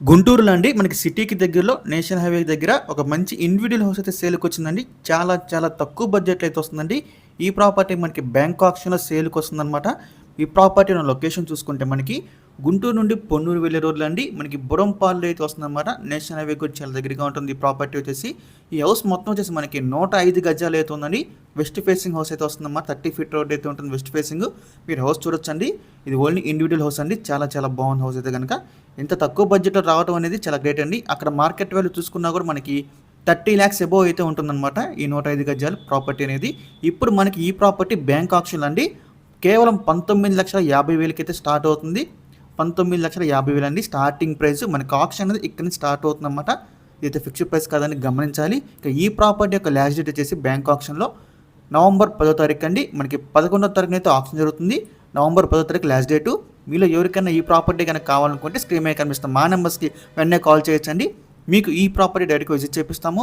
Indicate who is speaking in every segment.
Speaker 1: గుంటూరులో అండి మనకి సిటీకి దగ్గరలో నేషనల్ హైవే దగ్గర ఒక మంచి ఇండివిజువల్ హౌస్ అయితే సేల్కి వచ్చిందండి. చాలా చాలా తక్కువ బడ్జెట్లో అయితే వస్తుందండి. ఈ ప్రాపర్టీ మనకి బ్యాంక్ ఆప్షన్లో సేల్కి వస్తుందన్నమాట. ఈ ప్రాపర్టీ ఉన్న లొకేషన్ చూసుకుంటే మనకి గుంటూరు నుండి పొన్నూరు వెళ్ళే రోడ్లు అండి. మనకి బురంపాల్లో అయితే వస్తుందన్నమాట. నేషనల్ హైవే కూడా చాలా దగ్గరగా ఉంటుంది. ఈ ప్రాపర్టీ వచ్చేసి ఈ హౌస్ మొత్తం వచ్చేసి మనకి నూట ఐదు గజాలు అయితే ఉందండి. వెస్ట్ ఫేసింగ్ హౌస్ అయితే వస్తుందన్నమాట. థర్టీ ఫీట్ రోడ్ అయితే ఉంటుంది వెస్ట్ ఫేసింగ్. మీరు హౌస్ చూడొచ్చండి. ఇది ఓన్లీ ఇండివిజువల్ హౌస్ అండి. చాలా చాలా బాగుంది హౌస్ అయితే కనుక ఇంత తక్కువ బడ్జెట్లో రావడం అనేది చాలా గ్రేట్ అండి. అక్కడ మార్కెట్ వాల్యూ చూసుకున్నా కూడా మనకి థర్టీ ల్యాక్స్ అబోవ్ అయితే ఉంటుందన్నమాట. ఈ నూట ఐదు గజాలు ప్రాపర్టీ అనేది. ఇప్పుడు మనకి ఈ ప్రాపర్టీ బ్యాంక్ ఆప్షన్ అండి. కేవలం పంతొమ్మిది లక్షల యాభై వేలకైతే స్టార్ట్ అవుతుంది. పంతొమ్మిది లక్షల యాభై వేలు అండి. స్టార్టింగ్ ప్రైస్ మనకి ఆప్షన్ అనేది ఇక్కడ నుంచి స్టార్ట్ అవుతుంది అనమాట ఇదైతే ఫిక్స్డ్ ప్రైస్ కాదని గమనించాలి. ఇక ఈ ప్రాపర్టీ యొక్క లాస్ట్ డేట్ వచ్చేసి బ్యాంక్ ఆప్షన్లో నవంబర్ పదో తారీఖు అండి. మనకి పదకొండో తారీఖున అయితే ఆప్షన్ జరుగుతుంది. నవంబర్ పదో తారీఖు లాస్ట్ డేటు మీలో ఎవరికైనా ఈ ప్రాపర్టీ కనుక కావాలనుకుంటే స్క్రీన్ మీద కనిపిస్తాం మా నెంబర్స్కి వెంటనే కాల్ చేయొచ్చండి. మీకు ఈ ప్రాపర్టీ డైరెక్ట్గా విజిట్ చేపిస్తాము.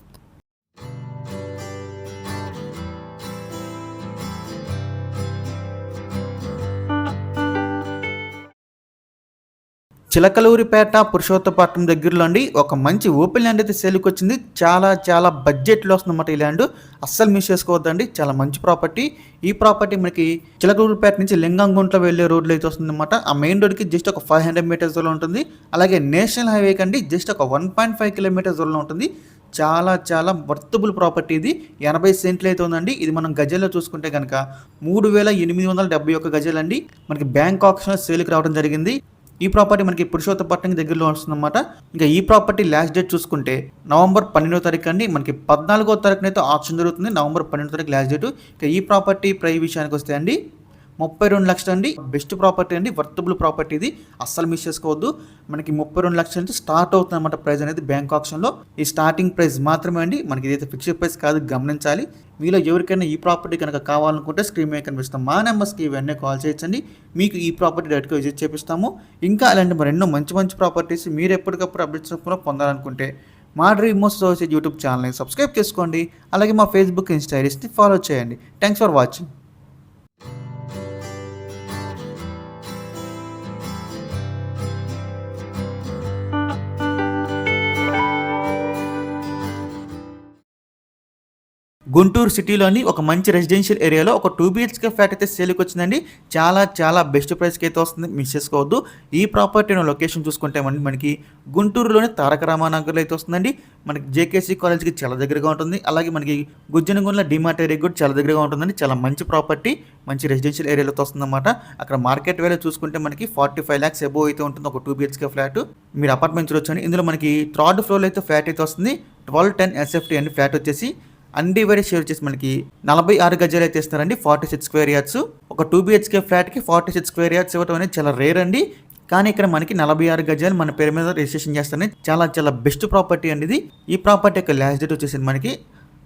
Speaker 1: Chilakaluripet Purushothapatnam దగ్గరలో అండి ఒక మంచి ఓపెన్ ల్యాండ్ అయితే సేల్కి వచ్చింది చాలా చాలా బడ్జెట్లో వస్తుందన్నమాట ఈ ల్యాండ్. అస్సలు మిస్ చేసుకోవద్దండి. చాలా మంచి ప్రాపర్టీ ఈ ప్రాపర్టీ మనకి చిలకలూరిపేట నుంచి లింగంగుంట్లో వెళ్ళే రోడ్లో అయితే వస్తుందన్నమాట. ఆ మెయిన్ రోడ్కి జస్ట్ ఒక ఫైవ్ హండ్రెడ్ మీటర్స్ దూరంలో ఉంటుంది. అలాగే నేషనల్ హైవే కండి జస్ట్ ఒక వన్ పాయింట్ ఫైవ్ కిలోమీటర్స్ దూరంలో ఉంటుంది. చాలా చాలా వర్తబుల్ ప్రాపర్టీ ఇది. ఎనభై సెంట్లు అయితే ఉందండి. ఇది మనం గజల్లో చూసుకుంటే కనుక మూడు వేల ఎనిమిది వందల డెబ్బై ఒక్క గజలండి. మనకి బ్యాంక్ ఆప్షన్ సేల్కి రావడం జరిగింది. ఈ ప్రాపర్టీ మనకి పురుషోత్తపట్నం దగ్గరలో వస్తుందన్నమాట. ఇంకా ఈ ప్రాపర్టీ లాస్ట్ డేట్ చూసుకుంటే నవంబర్ పన్నెండో తారీఖు అండి. మనకి పద్నాలుగో తారీఖున అయితే ఆప్షన్ జరుగుతుంది. నవంబర్ పన్నెండో తారీఖు లాస్ట్ డేట్ ఇంకా ఈ ప్రాపర్టీ ప్రై విషయానికి వస్తే అండి ముప్పై రెండు లక్షలు అండి. బెస్ట్ ప్రాపర్టీ అండి. వర్తబుల్ ప్రాపర్టీ ఇది. అస్సలు మిస్ చేసుకోవద్దు. మనకి ముప్పై రెండు లక్షల నుంచి స్టార్ట్ అవుతుంది అనమాట ప్రైస్ అనేది బ్యాంక్ ఆప్షన్లో. ఈ స్టార్టింగ్ ప్రైస్ మాత్రమే అండి. మనకి ఇదైతే ఫిక్స్డ్ ప్రైస్ కాదు గమనించాలి. మీలో ఎవరికైనా ఈ ప్రాపర్టీ కనుక కావాలనుకుంటే స్క్రీన్ మీద కనిపిస్తాం మా నెంబర్స్కి ఇవన్నీ కాల్ చేయొచ్చండి. మీకు ఈ ప్రాపర్టీ డైరెక్ట్గా విజిట్ చేపిస్తాము. ఇంకా అలాంటి మరెన్నో మంచి మంచి ప్రాపర్టీస్ మీరు ఎప్పటికప్పుడు అప్డేట్స్ రూపంలో పొందాలనుకుంటే మా డ్రీమ్ మోస్ట్ అసోసియేట్ యూట్యూబ్ ఛానల్ని సబ్స్క్రైబ్ చేసుకోండి. అలాగే మా ఫేస్బుక్ ఇన్స్టాగ్రామ్స్ని ఫాలో చేయండి. Thanks for watching. గుంటూరు సిటీలోని ఒక మంచి రెసిడెన్షియల్ ఏరియాలో ఒక టూ బిహెచ్కే ఫ్లాట్ అయితే సేల్కి వచ్చిందండి. చాలా చాలా బెస్ట్ ప్రైస్కి అయితే వస్తుంది. మిస్ చేసుకోవద్దు. ఈ ప్రాపర్టీ లొకేషన్ చూసుకుంటే మనకి మనకి గుంటూరులోని తారక రామానగర్లో అయితే వస్తుందండి. మనకి జేకేసీ కాలేజ్కి చాలా దగ్గరగా ఉంటుంది. అలాగే మనకి గుజ్జనగుండ్ల డిమార్ట్ ఏరియా కూడా చాలా దగ్గరగా ఉంటుందండి. చాలా మంచి ప్రాపర్టీ మంచి రెసిడెన్షియల్ ఏరియాలో వస్తుందన్నమాట. అక్కడ మార్కెట్ వేలో చూసుకుంటే మనకి ఫార్టీ ఫైవ్ ల్యాక్స్ ఎబో అయితే ఉంటుంది ఒక టూ బిహెచ్కే ఫ్లాట్. మీరు అపార్ట్మెంట్ చూడొచ్చండి. ఇందులో మనకి థర్డ్ ఫ్లోర్లో అయితే ఫ్లాట్ అయితే వస్తుంది. ట్వెల్వ్ టెన్ ఎస్ఎఫ్టీ అండి ఫ్లాట్ వచ్చేసి అన్డివైడెడ్ షేర్ వచ్చేసి మనకి నలభై ఆరు గజాలు అయితే ఇస్తారండి ఫార్టీ సిక్స్ స్క్వేర్ యార్డ్స్. ఒక టూ బిహెచ్కే ఫ్లాట్కి ఫార్టీ సిక్స్ స్క్వేర్ యార్డ్స్ ఇవ్వడం అనేది చాలా రేర్ అండి. కానీ ఇక్కడ మనకి నలభై ఆరు గజాలు మన పేరు మీద రిజిస్ట్రేషన్ చేస్తారని చాలా చాలా బెస్ట్ ప్రాపర్టీ అండి ఈ ప్రాపర్టీ యొక్క లాస్ట్ డేట్ వచ్చేసి మనకి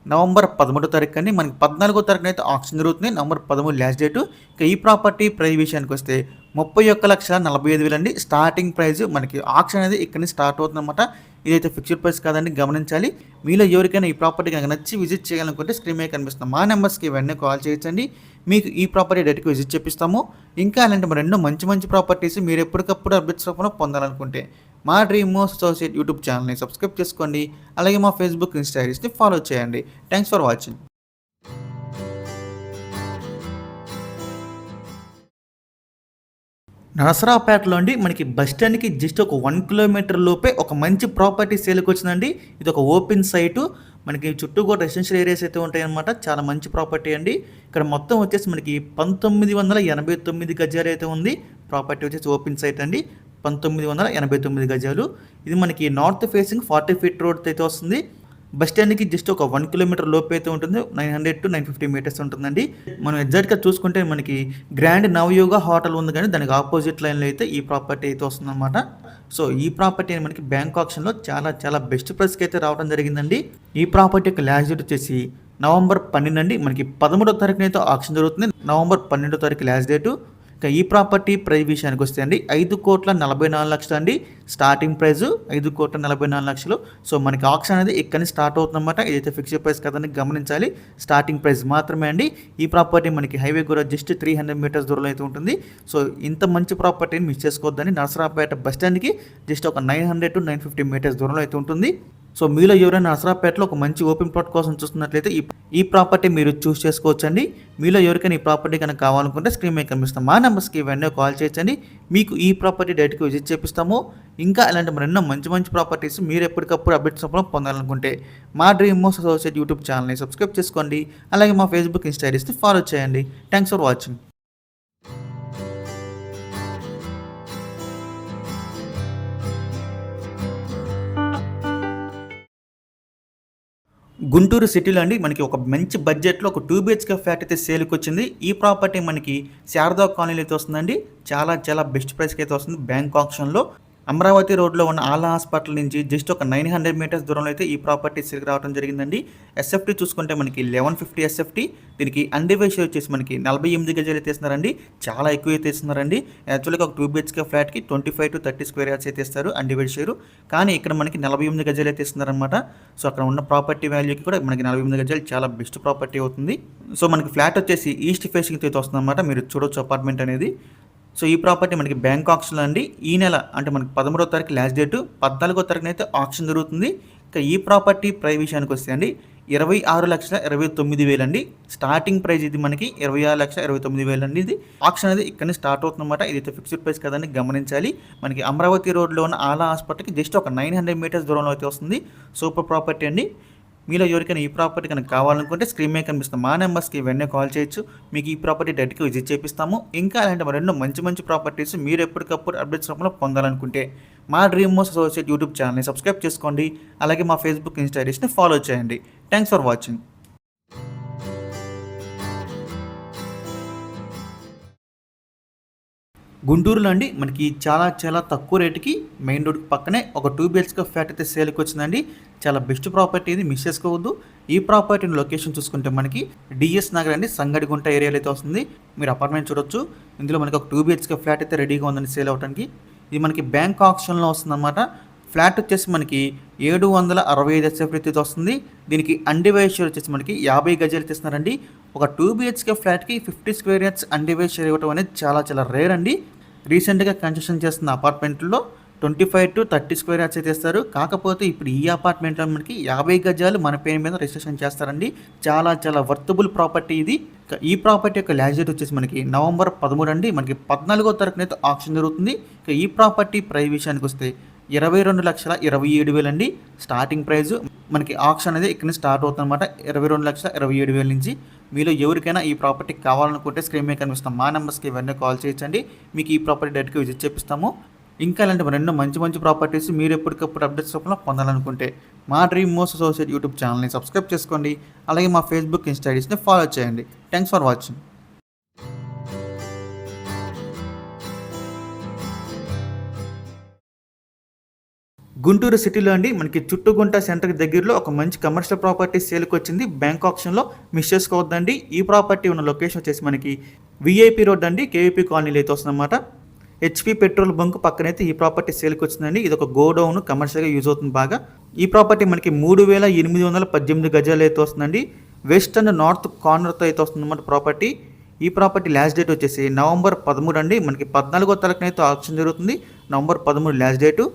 Speaker 1: నవంబర్ పదమూడో తారీఖు అండి. మనకి పద్నాలుగో తారీఖున అయితే ఆప్షన్ జరుగుతుంది. నవంబర్ పదమూడు లాస్ట్ డేటు. ఇక ఈ ప్రాపర్టీ ప్రైస్ విషయానికి వస్తే ముప్పై ఒక్క లక్షల నలభై ఐదు వేలు అండి. స్టార్టింగ్ ప్రైస్ మనకి ఆక్షన్ అనేది ఇక్కడ నుంచి స్టార్ట్ అవుతుంది అనమాట ఇదైతే ఫిక్స్డ్ ప్రైస్ కాదని గమనించాలి. మీలో ఎవరికైనా ఈ ప్రాపర్టీ కనుక నచ్చి విజిట్ చేయాలనుకుంటే స్క్రీన్ మీద కనిపిస్తున్న మా నెంబర్స్కి వెంటనే కాల్ చేయించండి మీకు ఈ ప్రాపర్టీ డైరెక్ట్గా విజిట్ చేపిస్తాము. ఇంకా అలాంటి మరి ఎన్నో మంచి మంచి ప్రాపర్టీస్ మీరు ఎప్పటికప్పుడు అప్డేట్స్ రూపంలో పొందాలనుకుంటే మా డ్రీమ్ మోస్ట్ అసోసియేట్ యూట్యూబ్ ఛానల్ని సబ్స్క్రైబ్ చేసుకోండి. అలాగే మా ఫేస్బుక్ ఇన్స్టాగ్రామ్స్ని ఫాలో చేయండి. థ్యాంక్స్ ఫర్ వాచింగ్ నరసరావుపేటలో అండి మనకి బస్ స్టాండ్కి జస్ట్ ఒక వన్ కిలోమీటర్ లోపే ఒక మంచి ప్రాపర్టీ సేల్కి వచ్చిందండి. ఇది ఒక ఓపెన్ సైటు మనకి చుట్టూ కూడా రెసిడెన్షియల్ ఏరియాస్ అయితే ఉంటాయన్నమాట. చాలా మంచి ప్రాపర్టీ అండి. ఇక్కడ మొత్తం వచ్చేసి మనకి పంతొమ్మిది వందల ఎనభై తొమ్మిది గజాలు అయితే ఉంది. ప్రాపర్టీ వచ్చేసి ఓపెన్ సైట్ అండి. పంతొమ్మిది వందల ఎనభై తొమ్మిది గజాలు. ఇది మనకి north facing forty feet road అయితే వస్తుంది. బస్ స్టాండ్కి జస్ట్ ఒక వన్ కిలోమీటర్ లోపు అయితే ఉంటుంది. Nine hundred to nine fifty metres ఉంటుందండి. మనం ఎగ్జాక్ట్గా చూసుకుంటే మనకి గ్రాండ్ నవయోగ హోటల్ ఉంది కానీ దానికి ఆపోజిట్ లైన్లో అయితే ఈ ప్రాపర్టీ అయితే వస్తుందన్నమాట. సో ఈ ప్రాపర్టీ మనకి బ్యాంక్ ఆప్షన్లో చాలా చాలా బెస్ట్ ప్రైస్కి అయితే రావడం జరిగిందండి. ఈ ప్రాపర్టీ యొక్క లాస్ట్ డేట్ వచ్చేసి నవంబర్ పన్నెండు అండి. మనకి పదమూడో తారీఖున అయితే ఆప్షన్ జరుగుతుంది. నవంబర్ పన్నెండో తారీఖు లాస్ట్ డేటు. ఇక ఈ ప్రాపర్టీ ప్రైస్ విషయానికి వస్తే అండి ఐదు కోట్ల నలభై నాలుగు లక్షలు అండి. స్టార్టింగ్ ప్రైస్ ఐదు కోట్ల నలభై నాలుగు లక్షలు. సో మనకి ఆప్షన్ అనేది ఇక్కడి స్టార్ట్ అవుతుందన్నమాట. ఏదైతే ఫిక్స్డ్ ప్రైస్ కదని గమనించాలి. స్టార్టింగ్ ప్రైస్ మాత్రమే అండి. ఈ ప్రాపర్టీ మనకి హైవే కూడా జస్ట్ త్రీ హండ్రెడ్ మీటర్స్ దూరంలో అయితే ఉంటుంది. సో ఇంత మంచి ప్రాపర్టీని మిస్ చేసుకోవద్దని నరసరాపేట బస్ స్టాండ్కి జస్ట్ ఒక nine hundred to nine fifty metres దూరంలో అయితే ఉంటుంది. సో మీలో ఎవరైనా నసరాపేటలో ఒక మంచి ఓపెన్ ప్లాట్ కోసం చూస్తున్నట్లయితే ఈ ఈ ప్రాపర్టీ మీరు చూస్ చేసుకోవచ్చండి. మీలో ఎవరికైనా ఈ ప్రాపర్టీ కనుక కావాలనుకుంటే స్క్రీన్ మీద కనిపిస్తాం మా నెంబర్స్కి వెంటనే కాల్ చేయొచ్చండి. మీకు ఈ ప్రాపర్టీ డైరెక్ట్గా విజిట్ చేపిస్తాము. ఇంకా ఇలాంటి మరెన్నో మంచి మంచి ప్రాపర్టీస్ మీరు ఎప్పటికప్పుడు అప్డేట్స్ పొందాలనుకుంటే మా డ్రీమ్ మోస్ట్ అసోసియేట్ యూట్యూబ్ ఛానల్ని సబ్స్క్రైబ్ చేసుకోండి. అలాగే మా ఫేస్బుక్ ఇన్స్టాగ్రామ్స్ని ఫాలో చేయండి. Thanks for watching. గుంటూరు సిటీలో అండి మనకి ఒక మంచి బడ్జెట్లో ఒక టూ బిహెచ్కే ఫ్లాట్ అయితే సేల్కి వచ్చింది ఈ ప్రాపర్టీ మనకి శారదా కాలనీలో అయితే వస్తుందండి. చాలా చాలా బెస్ట్ ప్రైస్కి అయితే వస్తుంది బ్యాంక్ ఆప్షన్లో. అమరావతి రోడ్లో ఉన్న ఆలా హాస్పిటల్ నుంచి జస్ట్ ఒక నైన్ హండ్రెడ్ మీటర్స్ దూరంలో అయితే ఈ ప్రాపర్టీ సేల్కి రావడం జరిగిందండి. ఎస్ఎఫ్టీ చూసుకుంటే మనకి లెవెన్ ఫిఫ్టీ ఎస్ఎఫ్టీ దీనికి అండివేషన్ వచ్చేసి మనకి నలభై ఎనిమిది గజాలు అయితే ఇస్తున్నారండి చాలా ఎక్కువ అయితే ఇస్తున్నారండి యాక్చువల్గా ఒక టూ బిహెచ్కే ఫ్లాట్కి twenty five to thirty square yards అయితే ఇస్తారు అండివైడ్ షేర్ కానీ ఇక్కడ మనకి నలభై ఎనిమిది గజాలు అయితే ఇస్తున్నారనమాట సో అక్కడ ఉన్న ప్రాపర్టీ వాల్యూకి కూడా మనకి నలభై ఎనిమిది గజాలు చాలా బెస్ట్ ప్రాపర్టీ అవుతుంది. సో మనకి ఫ్లాట్ వచ్చేసి ఈస్ట్ ఫేసింగ్ అయితే వస్తుందన్నమాట. మీరు చూడొచ్చు అపార్ట్మెంట్ అనేది. సో ఈ ప్రాపర్టీ మనకి బ్యాంక్ ఆప్షన్లో అండి. ఈ నెల అంటే మనకి పదమూడో తారీఖు లాస్ట్ డేటు. పద్నాలుగో తారీఖున అయితే ఆప్షన్ జరుగుతుంది. ఇక ఈ ప్రాపర్టీ ప్రై విషయానికి వస్తే అండి ఇరవై ఆరు లక్షల ఇరవై తొమ్మిది వేలు అండి. స్టార్టింగ్ ప్రైస్ ఇది మనకి ఇరవై ఆరు లక్షల ఇరవై తొమ్మిది వేలు అండి ఇది. ఆప్షన్ అనేది ఇక్కడ స్టార్ట్ అవుతుందన్నమాట. ఇదైతే ఫిక్స్డ్ ప్రైస్ కదండి గమనించాలి. మనకి అమరావతి రోడ్లో ఉన్న ఆలా హాస్పిటల్కి జస్ట్ ఒక నైన్ హండ్రెడ్ మీటర్స్ దూరంలో అయితే వస్తుంది. సూపర్ ప్రాపర్టీ అండి. మీలో ఎవరికైనా ఈ ప్రాపర్టీ కనుక కావాలనుకుంటే స్క్రీన్ మీద కనిపిస్తాం మా నెంబర్స్కి వెంటనే కాల్ చేయొచ్చు. మీకు ఈ ప్రాపర్టీ డైరెక్ట్గా విజిట్ చేపిస్తాము. ఇంకా అలాంటి మరెన్నో మంచి మంచి ప్రాపర్టీస్ మీరు ఎప్పటికప్పుడు అప్డేట్స్ రూపంలో పొందాలనుకుంటే మా డ్రీమ్ మోస్ అసోసియేట్ యూట్యూబ్ ఛానల్ని సబ్స్క్రైబ్ చేసుకోండి. అలాగే మా ఫేస్బుక్ ఇన్స్టాగ్రామ్ని ఫాలో చేయండి. Thanks for watching. గుంటూరులో అండి. మనకి చాలా చాలా తక్కువ రేటుకి మెయిన్ రోడ్ పక్కనే ఒక టూ బిహెచ్కే ఫ్లాట్ అయితే సేల్కి వచ్చిందండి. చాలా బెస్ట్ ప్రాపర్టీ ఇది మిస్ చేసుకోవద్దు. ఈ ప్రాపర్టీని లొకేషన్ చూసుకుంటే మనకి డిఎస్ నగర్ అండి సంగడిగుంట ఏరియాలో అయితే వస్తుంది. మీరు అపార్ట్మెంట్ చూడొచ్చు. ఇందులో మనకి ఒక టూ బిహెచ్కే ఫ్లాట్ అయితే రెడీగా ఉందండి సేల్ అవడానికి ఇది మనకి బ్యాంక్ ఆప్షన్లో వస్తుందన్నమాట. ఫ్లాట్ వచ్చేసి మనకి ఏడు వందల అరవై ఐదు ఎస్ఎఫ్ అయితే వస్తుంది. దీనికి అండివైషర్ వచ్చేసి మనకి యాభై గజాలు తెస్తున్నారండి ఒక టూ బిహెచ్కే ఫ్లాట్కి fifty square yards undivided share ఇవ్వడం అనేది చాలా చాలా రేర్ అండి. రీసెంట్గా కన్స్ట్రక్షన్ చేస్తున్న అపార్ట్మెంట్లో twenty five to thirty square yards అయితే ఇస్తారు. కాకపోతే ఇప్పుడు ఈ అపార్ట్మెంట్లో మనకి యాభై గజాలు మన పేరు మీద రిజిస్ట్రేషన్ చేస్తారండి. చాలా చాలా వర్తబుల్ ప్రాపర్టీ ఇది. ఈ ప్రాపర్టీ యొక్క లాస్ట్ డేట్ వచ్చేసి మనకి నవంబర్ పదమూడు అండి మనకి పద్నాలుగో తారీఖున అయితే ఆప్షన్ జరుగుతుంది. ఇక ఈ ప్రాపర్టీ ప్రైస్ విషయానికి వస్తే ఇరవై రెండు లక్షల ఇరవై ఏడు వేలు అండి స్టార్టింగ్ ప్రైజ్ మనకి ఆక్షన్ అనేది ఇక్కడ నుంచి స్టార్ట్ అవుతుంది అనమాట ఇరవై రెండు లక్షల ఇరవై ఏడు వేల నుంచి. మీలో ఎవరికైనా ఈ ప్రాపర్టీ కావాలనుకుంటే స్క్రీన్ మీద కనిపిస్తాం మా నెంబర్స్కి ఇవన్నీ కాల్ చేయించండి మీకు ఈ ప్రాపర్టీ డైరెక్ట్గా విజిట్ చేపిస్తాము. ఇంకా ఇలాంటి మరెన్నో మంచి మంచి ప్రాపర్టీస్ మీరు ఎప్పటికప్పుడు అప్డేట్స్ రూపంలో పొందాలనుకుంటే మా డ్రీమ్ మోస్ట్ అసోసియేట్ యూట్యూబ్ ఛానల్ని సబ్స్క్రైబ్ చేసుకోండి. అలాగే మా ఫేస్బుక్ ఇన్స్టాగ్రామ్స్ని ఫాలో చేయండి. థ్యాంక్స్ ఫర్ వాచింగ్ గుంటూరు సిటీలో అండి మనకి చుట్టుగుంట సెంటర్ దగ్గరలో ఒక మంచి కమర్షియల్ ప్రాపర్టీ సేల్కి వచ్చింది బ్యాంక్ ఆప్షన్లో మిస్ చేసుకోవద్దండి. ఈ ప్రాపర్టీ ఉన్న లొకేషన్ వచ్చేసి మనకి విఐపి రోడ్ అండి కేవీపీ కాలనీలో అయితే వస్తుందన్నమాట. హెచ్పి పెట్రోల్ బంక్ పక్కనైతే ఈ ప్రాపర్టీ సేల్కి వచ్చిందండి ఇది ఒక గోడౌన్ కమర్షియల్గా యూజ్ అవుతుంది బాగా. ఈ ప్రాపర్టీ మనకి మూడు వేల ఎనిమిది వందల పద్దెనిమిది గజాలు అయితే వస్తుందండి. వెస్ట్ అండ్ నార్త్ కార్నర్తో అయితే వస్తుందన్నమాట ప్రాపర్టీ ఈ ప్రాపర్టీ లాస్ట్ డేట్ వచ్చేసి నవంబర్ పదమూడు అండి. మనకి పద్నాలుగో తారీఖున అయితే ఆప్షన్ జరుగుతుంది. నవంబర్ పదమూడు లాస్ట్ డేటు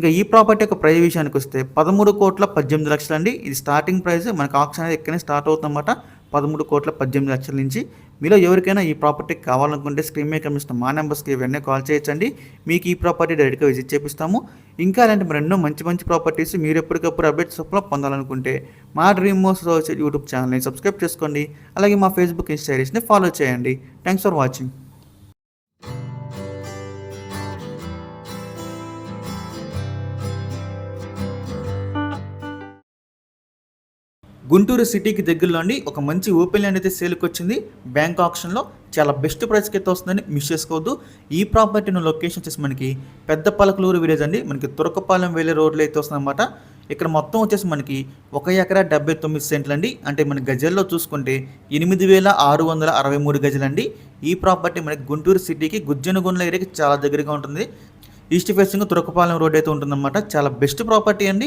Speaker 1: ఇంకా ఈ ప్రాపర్టీ యొక్క ప్రైస్ విషయానికి వస్తే పదమూడు కోట్ల పద్దెనిమిది లక్షలు అండి ఇది స్టార్టింగ్ ప్రైస్ మనకు ఆప్షన్ అనేది ఎక్కడనే స్టార్ట్ అవుతుందన్నమాట. పదమూడు కోట్ల పద్దెనిమిది లక్షల నుంచి. మీలో ఎవరికైనా ఈ ప్రాపర్టీ కావాలనుకుంటే స్క్రీన్ మీద కనిపిస్తున్న మా నెంబర్స్కి వెంటనే కాల్ చేయొచ్చండి. మీకు ఈ ప్రాపర్టీ డైరెక్ట్గా విజిట్ చేపిస్తాము. ఇంకా అలాంటి మరెన్నో మంచి మంచి ప్రాపర్టీస్ మీరు ఎప్పటికప్పుడు అప్డేట్స్ చొప్పున పొందాలనుకుంటే మా డ్రీమ్ మోస్ యూట్యూబ్ ఛానల్ని సబ్స్క్రైబ్ చేసుకోండి. అలాగే మా ఫేస్బుక్ ఇన్స్టాగ్రామ్స్ని ఫాలో చేయండి. థ్యాంక్స్ ఫర్ వాచింగ్ గుంటూరు సిటీకి దగ్గరలో అండి ఒక మంచి ఓపెన్ ల్యాండ్ అయితే సేల్కి వచ్చింది. బ్యాంక్ ఆప్షన్లో చాలా బెస్ట్ ప్రైస్కి అయితే వస్తుందని మిస్ చేసుకోవద్దు. ఈ ప్రాపర్టీ లొకేషన్ వచ్చేసి మనకి పెద్ద పలకలూరు విలేజ్ అండి. మనకి తురకపాలెం వెళ్ళే రోడ్లో అయితే వస్తుందన్నమాట. ఇక్కడ మొత్తం వచ్చేసి మనకి ఒక ఎకరా డెబ్బై తొమ్మిది సెంట్లు అండి. అంటే మన గజల్లో చూసుకుంటే ఎనిమిది వేల ఆరు వందల అరవై మూడు గజలండి ఈ ప్రాపర్టీ మనకి గుంటూరు సిటీకి గుజ్జనగుండ్ల ఏరియాకి చాలా దగ్గరగా ఉంటుంది. ఈస్ట్ ఫేసింగ్ తురకపాలెం రోడ్ అయితే ఉంటుందన్నమాట. చాలా బెస్ట్ ప్రాపర్టీ అండి.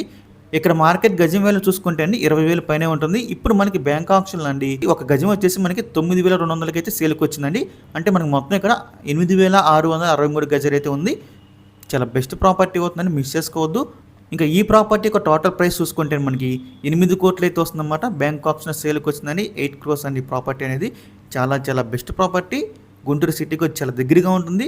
Speaker 1: ఇక్కడ మార్కెట్ గజం వేలు చూసుకుంటే అండి ఇరవై వేలు పైనే ఉంటుంది. ఇప్పుడు మనకి బ్యాంక్ ఆప్షన్ అండి. ఒక గజం వచ్చేసి మనకి తొమ్మిది వేల రెండు వందలకి అయితే సేల్కి వచ్చిందండి. అంటే మనకి మొత్తం ఇక్కడ ఎనిమిది వేల ఆరు వందల అరవై మూడు గజలు అయితే ఉంది. చాలా బెస్ట్ ప్రాపర్టీ అవుతుందని మిస్ చేసుకోవద్దు. ఇంకా ఈ ప్రాపర్టీ యొక్క టోటల్ ప్రైస్ చూసుకుంటే మనకి ఎనిమిది కోట్లు అయితే వస్తుందన్నమాట. బ్యాంక్ ఆప్షన్ సేల్కి వచ్చిందని ఎయిట్ క్రోర్స్ అండి ప్రాపర్టీ అనేది. చాలా చాలా బెస్ట్ ప్రాపర్టీ గుంటూరు సిటీకి చాలా దగ్గరగా ఉంటుంది.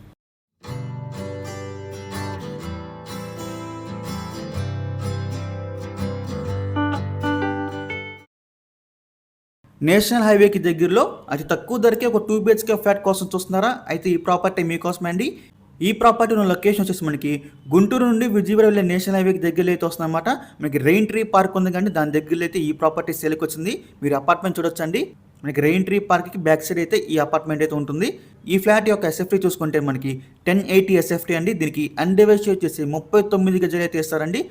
Speaker 1: నేషనల్ హైవేకి దగ్గరలో అతి తక్కువ ధరకే ఒక టూ బిహెచ్కే ఫ్లాట్ కోసం చూస్తున్నారా? అయితే ఈ ప్రాపర్టీ మీకోసమే అండి? ఈ ప్రాపర్టీ ఉన్న లొకేషన్ వచ్చేసి మనకి గుంటూరు నుండి విజయవాడ వెళ్ళే నేషనల్ హైవేకి దగ్గరలో అయితే వస్తుందన్నమాట. మనకి రెయిన్ ట్రీ పార్క్ ఉంది కానీ దాని దగ్గరలో అయితే ఈ ప్రాపర్టీ సేల్కి వచ్చింది. మీరు అపార్ట్మెంట్ చూడొచ్చండి. మనకి రెయిన్ ట్రీ పార్క్కి బ్యాక్ సైడ్ అయితే ఈ అపార్ట్మెంట్ అయితే ఉంటుంది. ఈ ఫ్లాట్ యొక్క ఎస్ఎఫ్టీ చూసుకుంటే మనకి టెన్ ఎయిటీ ఎస్ఎఫ్టీ అండి. దీనికి అన్డివైస్ వచ్చేసి ముప్పై తొమ్మిది గజలు అయితే ఇస్తారండి.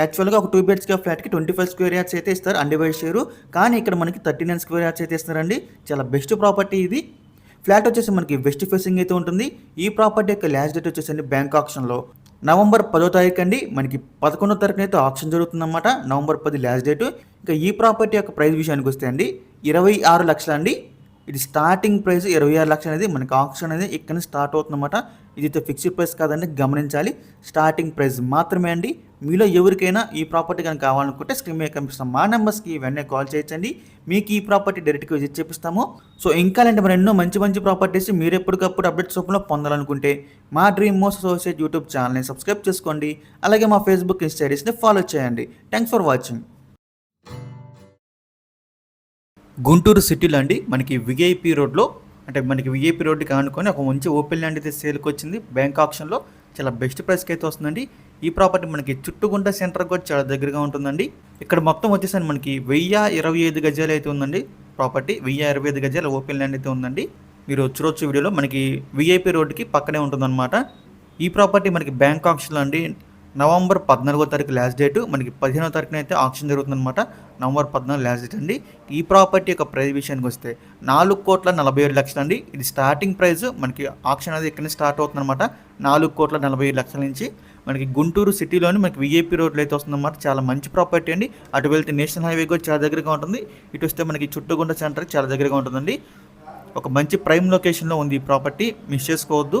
Speaker 1: యాక్చువల్గా ఒక టూ బెడ్స్కి ఫ్లాట్కి ట్వంటీ ఫైవ్ స్క్వేర్ యార్డ్స్ అయితే ఇస్తారు అన్డివైస్ షేరు కానీ ఇక్కడ మనకి థర్టీ నైన్ స్క్వేర్ యార్డ్స్ అయితే ఇస్తారండి చాలా బెస్ట్ ప్రాపర్టీ ఇది. ఫ్లాట్ వచ్చేసి మనకి వెస్ట్ ఫేసింగ్ అయితే ఉంటుంది. ఈ ప్రాపర్టీ యొక్క లాస్ట్ డేట్ వచ్చేసి బ్యాంక్ ఆప్షన్లో నవంబర్ పదో తారీఖు అండి. మనకి పదకొండో తారీఖున అయితే ఆప్షన్ జరుగుతుందన్నమాట. నవంబర్ పది లాస్ట్ డేట్ ఇంకా ఈ ప్రాపర్టీ యొక్క ప్రైస్ విషయానికి వస్తే అండి ఇరవై ఆరు లక్షలు అండి ఇది స్టార్టింగ్ ప్రైస్ ఇరవై ఆరు లక్షలు అనేది మనకి ఆప్షన్ అనేది ఇక్కడ స్టార్ట్ అవుతుందన్నమాట. ఇది అయితే ఫిక్స్డ్ ప్రైస్ కాదండి గమనించాలి. స్టార్టింగ్ ప్రైస్ మాత్రమే అండి. మీలో ఎవరికైనా ఈ ప్రాపర్టీ కనుక కావాలనుకుంటే స్క్రీన్ మీద కనిపిస్తాం మా నెంబర్స్కి ఇవన్నీ కాల్ చేయొచ్చండి. మీకు ఈ ప్రాపర్టీ డైరెక్ట్గా విజిట్ చేపిస్తాము. సో ఇంకా అలాంటి మరి ఎన్నో మంచి మంచి ప్రాపర్టీస్ మీరు ఎప్పటికప్పుడు అప్డేట్స్ రూపంలో పొందాలనుకుంటే మా డ్రీమ్ మోస్ట్ అసోసియేట్ యూట్యూబ్ ఛానల్ని సబ్స్క్రైబ్ చేసుకోండి. అలాగే మా ఫేస్బుక్ ఇన్స్టాడీస్ని ఫాలో చేయండి. థ్యాంక్స్ ఫర్ వాచింగ్ గుంటూరు సిటీలో అండి మనకి విఐపి రోడ్లో అంటే మనకి విఐపి రోడ్డుకి ఆనుకొని ఒక మంచి ఓపెన్ ల్యాండ్ అయితే సేల్కి వచ్చింది. బ్యాంక్ ఆప్షన్లో చాలా బెస్ట్ ప్రైస్కి అయితే వస్తుందండి. ఈ ప్రాపర్టీ మనకి చుట్టుగుంట సెంటర్ కూడా చాలా దగ్గరగా ఉంటుందండి. ఇక్కడ మొత్తం వచ్చేసరి మనకి వెయ్యి ఇరవై ఐదు గజాలు అయితే ఉందండి ప్రాపర్టీ. వెయ్యి ఇరవై ఐదు గజాల ఓపెన్ ల్యాండ్ అయితే ఉందండి. మీరు చూడొచ్చు వీడియోలో మనకి విఐపి రోడ్డుకి పక్కనే ఉంటుందన్నమాట. ఈ ప్రాపర్టీ మనకి బ్యాంక్ ఆప్షన్లో అండి. నవంబర్ పద్నాలుగో తారీఖు లాస్ట్ డేట్ మనకి పదిహేనో తారీఖున అయితే ఆప్షన్ జరుగుతుందన్నమాట. నవంబర్ పద్నాలుగు లాస్ట్ డేట్ అండి. ఈ ప్రాపర్టీ యొక్క ప్రైస్ విషయానికి వస్తే నాలుగు కోట్ల నలభై ఏడు లక్షలు అండి. ఇది స్టార్టింగ్ ప్రైస్ మనకి ఆప్షన్ అనేది ఇక్కడ స్టార్ట్ అవుతుందన్నమాట. నాలుగు కోట్ల నలభై ఏడు లక్షల నుంచి మనకి గుంటూరు సిటీలోని మనకి విఐపి రోడ్లో అయితే వస్తుందన్నమాట. చాలా మంచి ప్రాపర్టీ అండి. అటు వెళ్తే నేషనల్ హైవే కూడా చాలా దగ్గరగా ఉంటుంది. ఇటు వస్తే మనకి చుట్టుగుండ సెంటర్ చాలా దగ్గరగా ఉంటుందండి. ఒక మంచి ప్రైమ్ లొకేషన్లో ఉంది ఈ ప్రాపర్టీ మిస్ చేసుకోవద్దు.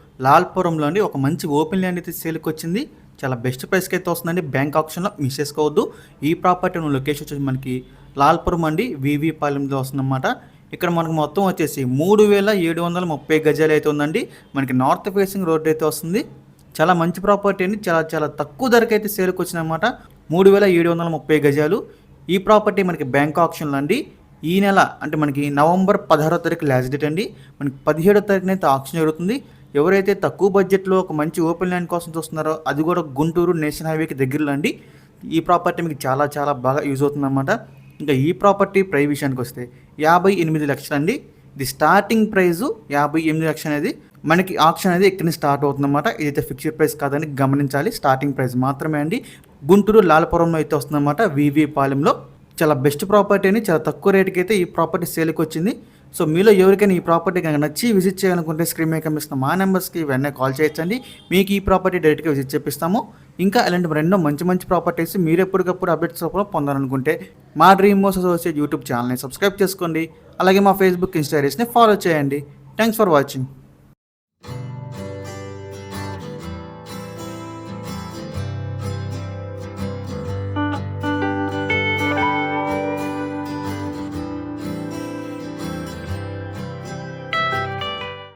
Speaker 1: లాల్పురంలో అండి ఒక మంచి ఓపెన్ ల్యాండ్ అయితే సేల్కి వచ్చింది చాలా బెస్ట్ ప్రైస్కి అయితే వస్తుందండి. బ్యాంక్ ఆప్షన్లో మిస్ చేసుకోవద్దు. ఈ ప్రాపర్టీ లొకేషన్ వచ్చేసి మనకి లాల్పురం అండి. వివి పాలెంలో వస్తుందన్నమాట. ఇక్కడ మనకు మొత్తం వచ్చేసి మూడు వేల ఏడు వందల ముప్పై గజాలు అయితే ఉందండి. మనకి నార్త్ ఫేసింగ్ రోడ్ అయితే వస్తుంది. చాలా మంచి ప్రాపర్టీ అండి. చాలా చాలా తక్కువ ధరకి అయితే సేల్కి వచ్చిందన్నమాట మూడు వేల ఏడు వందల ముప్పై గజాలు. ఈ ప్రాపర్టీ మనకి బ్యాంక్ ఆప్షన్లో అండి. ఈ నెల అంటే మనకి నవంబర్ పదహారో తారీఖు లాస్ట్ డేట్ అండి. మనకి పదిహేడో తారీఖున అయితే ఆప్షన్ జరుగుతుంది. ఎవరైతే తక్కువ బడ్జెట్లో ఒక మంచి ఓపెన్ ల్యాండ్ కోసం చూస్తున్నారో అది కూడా గుంటూరు నేషనల్ హైవేకి దగ్గరలో అండి. ఈ ప్రాపర్టీ మీకు చాలా చాలా బాగా యూజ్ అవుతుందన్నమాట. ఇంకా ఈ ప్రాపర్టీ ప్రైస్ విషయానికి వస్తే యాభై ఎనిమిది లక్షలు అండి. ఇది స్టార్టింగ్ ప్రైజు యాభై ఎనిమిది లక్షలు అనేది మనకి ఆప్షన్ అనేది ఇక్కడ స్టార్ట్ అవుతుందన్నమాట. ఇదైతే ఫిక్స్డ్ ప్రైస్ కాదని గమనించాలి. స్టార్టింగ్ ప్రైస్ మాత్రమే అండి. గుంటూరు లాలపురంలో అయితే వస్తుందన్నమాట. వివి పాలెంలో. చాలా బెస్ట్ ప్రాపర్టీ అని చాలా తక్కువ రేటుకి అయితే ఈ ప్రాపర్టీ సేల్కి వచ్చింది. సో మీలో ఎవరికైనా ఈ ప్రాపర్టీ కనుక నచ్చి విజిట్ చేయాలనుకుంటే స్క్రీన్ మీద కనిపిస్తున్న మా నెంబర్స్కి వెంటనే కాల్ చేయొచ్చండి. మీకు ఈ ప్రాపర్టీ డైరెక్ట్గా విజిట్ చేపిస్తాము. ఇంకా ఇలాంటి మరెన్నో మంచి మంచి ప్రాపర్టీస్ మీరు ఎప్పటికప్పుడు అప్డేట్స్ రూపంలో పొందాలనుకుంటే మా డ్రీమ్ మోస్ అసోసియేట్ యూట్యూబ్ ఛానల్ని సబ్స్క్రైబ్ చేసుకోండి. అలాగే మా ఫేస్బుక్ ఇన్స్టాగ్రామ్స్ని ఫాలో చేయండి. Thanks for watching.